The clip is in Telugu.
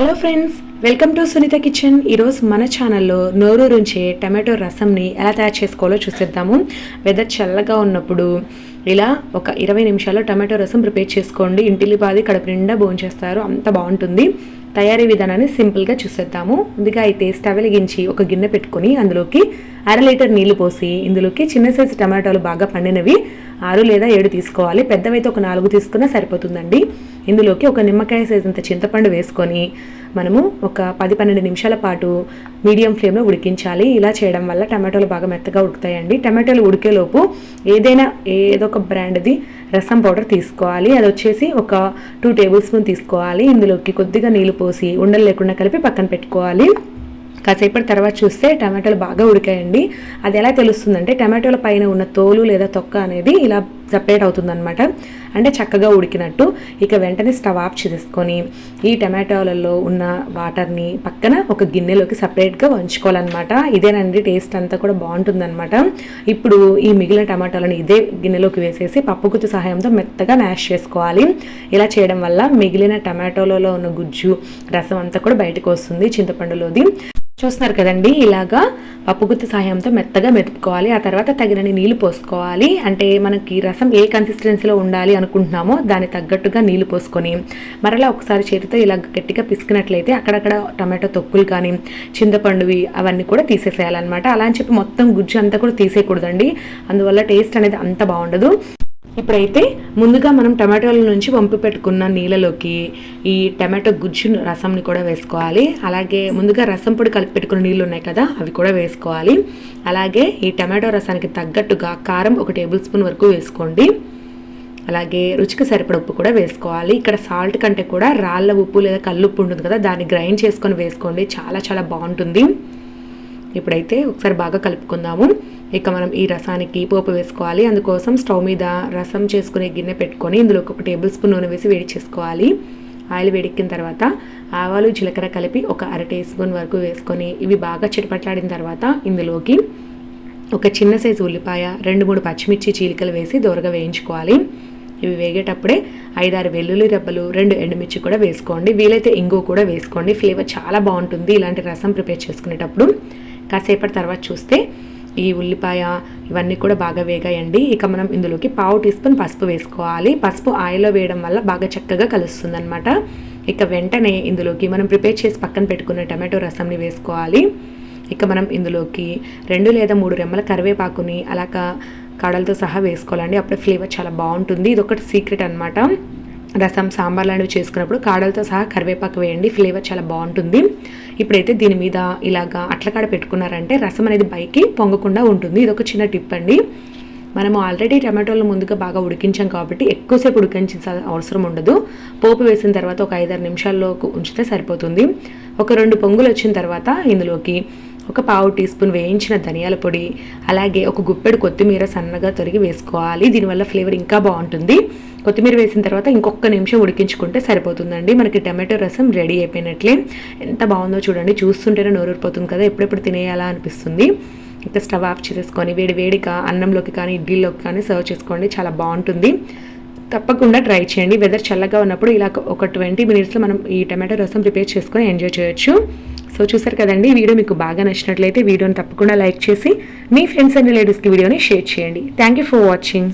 Hello friends welcome to Sunitha kitchen ఈరోజు మన ఛానల్లో నోరూరుంచే టమాటో రసంని ఎలా తయారు చేసుకోవాలో చూసేద్దాము. వెదర్ చల్లగా ఉన్నప్పుడు ఇలా ఒక ఇరవై నిమిషాల్లో టమాటో రసం ప్రిపేర్ చేసుకోండి. ఇంటిల్లిపాది కడుపు నిండా భోంచేస్తారు అంత బాగుంటుంది. తయారీ విధానాన్ని సింపుల్గా చూసేద్దాము. ముందుగా అయితే స్టవ్ వెలిగించి ఒక గిన్నె పెట్టుకొని అందులోకి అర లీటర్ నీళ్ళు పోసి ఇందులోకి చిన్న సైజు టమాటాలు బాగా పండినవి ఆరు లేదా ఏడు తీసుకోవాలి. పెద్దవైతే ఒక నాలుగు తీసుకున్నా సరిపోతుందండి. ఇందులోకి ఒక నిమ్మకాయ సైజ్ అంత చింతపండు వేసుకొని మనము ఒక పది పన్నెండు నిమిషాల పాటు మీడియం ఫ్లేమ్లో ఉడికించాలి. ఇలా చేయడం వల్ల టమాటోలు బాగా మెత్తగా ఉడుకుతాయండి. టమాటోలు ఉడికేలోపు ఏదైనా ఏదో ఒక బ్రాండ్ది రసం పౌడర్ తీసుకోవాలి. అది వచ్చేసి ఒక టూ టేబుల్ స్పూన్ తీసుకోవాలి. ఇందులోకి కొద్దిగా నీళ్ళు పోసి ఉండలు లేకుండా కలిపి పక్కన పెట్టుకోవాలి. కాసేపటి తర్వాత చూస్తే టమాటాలు బాగా ఉడికాయండి. అది ఎలా తెలుస్తుందంటే టమాటోల పైన ఉన్న తోలు లేదా తొక్క అనేది ఇలా సపరేట్ అవుతుందన్నమాట. అంటే చక్కగా ఉడికినట్టు. ఇక వెంటనే స్టవ్ ఆఫ్ చేసుకొని ఈ టమాటోలలో ఉన్న వాటర్ని పక్కన ఒక గిన్నెలోకి సపరేట్గా వంచుకోవాలన్నమాట. ఇదేనండి టేస్ట్ అంతా కూడా బాగుంటుందన్నమాట. ఇప్పుడు ఈ మిగిలిన టమాటాలను ఇదే గిన్నెలోకి వేసేసి పప్పుగుత్తు సహాయంతో మెత్తగా మ్యాష్ చేసుకోవాలి. ఇలా చేయడం వల్ల మిగిలిన టమాటోలలో ఉన్న గుజ్జు రసం అంతా కూడా బయటకు వస్తుంది చింతపండులోది. చూస్తున్నారు కదండి ఇలాగా పప్పుగుత్తి సహాయంతో మెత్తగా మెతుపుకోవాలి ఆ తర్వాత తగినన్ని నీళ్ళు పోసుకోవాలి. అంటే మనకి రసం ఏ కన్సిస్టెన్సీలో ఉండాలి అనుకుంటున్నామో దాని తగ్గట్టుగా నీళ్ళు పోసుకొని మరలా ఒకసారి చేతితో ఇలా గట్టిగా పిసికినట్లయితే అక్కడక్కడ టమాటో తొక్కులు కానీ చింతపండువి అవన్నీ కూడా తీసేసేయాలన్నమాట. అలా అని చెప్పి మొత్తం గుజ్జు అంతా కూడా తీసేయకూడదండి. అందువల్ల టేస్ట్ అనేది అంత బాగుండదు. ఇప్పుడైతే ముందుగా మనం టమాటోల నుంచి వంపి పెట్టుకున్న నీళ్ళలోకి ఈ టమాటో గుజ్జు రసంని కూడా వేసుకోవాలి. అలాగే ముందుగా రసం పొడి కలిపి పెట్టుకున్న నీళ్ళు ఉన్నాయి కదా అవి కూడా వేసుకోవాలి. అలాగే ఈ టమాటో రసానికి తగ్గట్టుగా కారం ఒక టేబుల్ స్పూన్ వరకు వేసుకోండి. అలాగే రుచికి సరిపడ ఉప్పు కూడా వేసుకోవాలి. ఇక్కడ సాల్ట్ కంటే కూడా రాళ్ళ ఉప్పు లేదా కల్లుప్పు ఉంటుంది కదా దాన్ని గ్రైండ్ చేసుకొని వేసుకోండి. చాలా చాలా బాగుంటుంది. ఇప్పుడైతే ఒకసారి బాగా కలుపుకుందాము. ఇక మనం ఈ రసానికి పోపు వేసుకోవాలి. అందుకోసం స్టవ్ మీద రసం చేసుకునే గిన్నె పెట్టుకొని ఇందులో ఒక టేబుల్ స్పూన్ నూనె వేసి వేడి చేసుకోవాలి. ఆయిల్ వేడెక్కిన తర్వాత ఆవాలు జీలకర్ర కలిపి ఒక అర టీ స్పూన్ వరకు వేసుకొని ఇవి బాగా చిటపట్లాడిన తర్వాత ఇందులోకి ఒక చిన్న సైజు ఉల్లిపాయ రెండు మూడు పచ్చిమిర్చి చీలికలు వేసి దూరగా వేయించుకోవాలి. ఇవి వేగేటప్పుడే ఐదారు వెల్లుల్లి రెబ్బలు రెండు ఎండుమిర్చి కూడా వేసుకోండి. వీలైతే ఇంగు కూడా వేసుకోండి. ఫ్లేవర్ చాలా బాగుంటుంది ఇలాంటి రసం ప్రిపేర్ చేసుకునేటప్పుడు. కాసేపటి తర్వాత చూస్తే ఈ ఉల్లిపాయ ఇవన్నీ కూడా బాగా వేగాయండి. ఇక మనం ఇందులోకి పావు టీ స్పూన్ పసుపు వేసుకోవాలి. పసుపు ఆయిల్లో వేయడం వల్ల బాగా చక్కగా కలుస్తుంది అనమాట ఇక వెంటనే ఇందులోకి మనం ప్రిపేర్ చేసి పక్కన పెట్టుకున్న టమాటో రసంని వేసుకోవాలి. ఇక మనం ఇందులోకి రెండు లేదా మూడు రెమ్మల కరివేపాకుని అలాగ కాడలతో సహా వేసుకోవాలండి. అప్పుడే ఫ్లేవర్ చాలా బాగుంటుంది. ఇది ఒకటి సీక్రెట్ అనమాట రసం సాంబార్ లాంటివి చేసుకున్నప్పుడు కాడలతో సహా కరివేపాకు వేయండి. ఫ్లేవర్ చాలా బాగుంటుంది. ఇప్పుడైతే దీని మీద ఇలాగా అట్లకాడ పెట్టుకున్నారంటే రసం అనేది పైకి పొంగకుండా ఉంటుంది. ఇది ఒక చిన్న టిప్ అండి. మనము ఆల్రెడీ టమాటోలు ముందుగా బాగా ఉడికించాం కాబట్టి ఎక్కువసేపు ఉడికించిన అవసరం ఉండదు. పోపు వేసిన తర్వాత ఒక ఐదారు నిమిషాల్లో ఉంచితే సరిపోతుంది. ఒక రెండు పొంగులు వచ్చిన తర్వాత ఇందులోకి ఒక పావు టీ స్పూన్ వేయించిన ధనియాల పొడి అలాగే ఒక గుప్పెడు కొత్తిమీర సన్నగా తొరిగి వేసుకోవాలి. దీనివల్ల ఫ్లేవర్ ఇంకా బాగుంటుంది. కొత్తిమీర వేసిన తర్వాత ఇంకొక నిమిషం ఉడికించుకుంటే సరిపోతుందండి. మనకి టమాటో రసం రెడీ అయిపోయినట్లే. ఎంత బాగుందో చూడండి. చూస్తుంటేనే నోరూరిపోతుంది కదా. ఎప్పుడెప్పుడు తినేయాలా అనిపిస్తుంది. ఇంకా స్టవ్ ఆఫ్ చేసేసుకొని వేడి వేడిగా అన్నంలోకి కానీ ఇడ్లీలోకి కానీ సర్వ్ చేసుకోండి. చాలా బాగుంటుంది. తప్పకుండా ట్రై చేయండి. వెదర్ చల్లగా ఉన్నప్పుడు ఇలా ఒక ట్వంటీ మినిట్స్లో మనం ఈ టమాటో రసం ప్రిపేర్ చేసుకొని ఎంజాయ్ చేయొచ్చు. సో చూసారు కదండి వీడియో మీకు బాగా నచ్చినట్లయితే వీడియోని తప్పకుండా లైక్ చేసి మీ ఫ్రెండ్స్ అండ్ రిలేటివ్స్కి వీడియోని షేర్ చేయండి. Thank you for watching